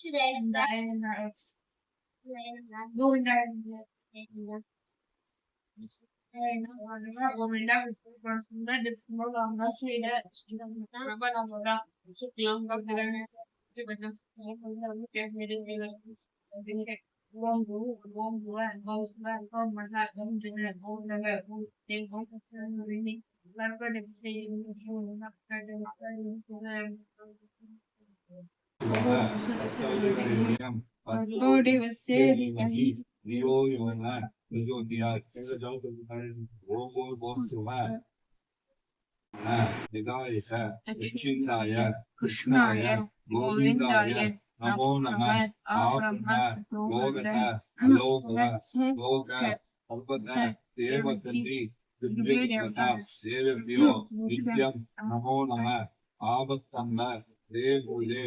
Şuraya da. நிதாய கிருஷ்ணாய கோவிந்தாய நமோ நம ஆப்ரம லோகத அலோக லோக சம்பத தேவசந்தி சேவியோ நித்யம் நமோ நம ஆபஸ்தம்ப தேகுலே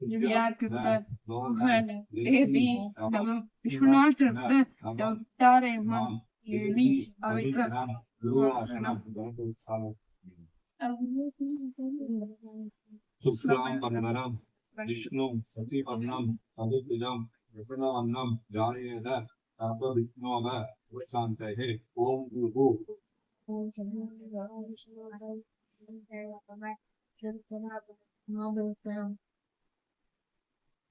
Yargıda, Muhane, Ebi, Tamam, Şunartırda, Dağdare, Man, Yemi, Avitras, Sukram, Barnaram, Vishnu, Sati Varnam, Sadhidam, Vipranamnam, Yariyada, Tapa Vishnava, Santahe, Om Guru. Om Guru.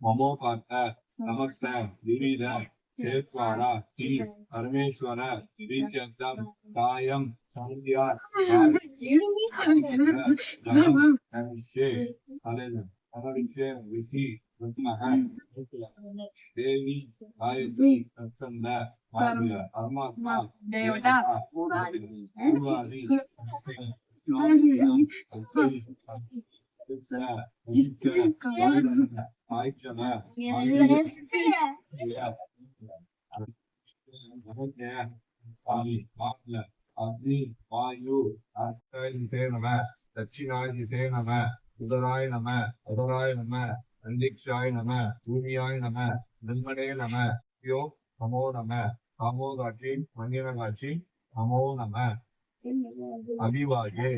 మమోపాత నమస్త వివిధ క్షేత్రాల శ్రీ పరమేశ్వర విద్యంతం సాయం సంధ్యా ఋషి దేవి గాయత్రి స్కంద పరమాత్మ దేవత పూర్వాది அக்னி வாயு நம தட்சிணாயிசே நம உதராய நம உதராய நம அந்திக்ஷாய நம பூமியாய நம நன்மனே நம யோ நமோ நம காமோ காட்சி மங்கின காட்சி நமோ நம அபிவாகே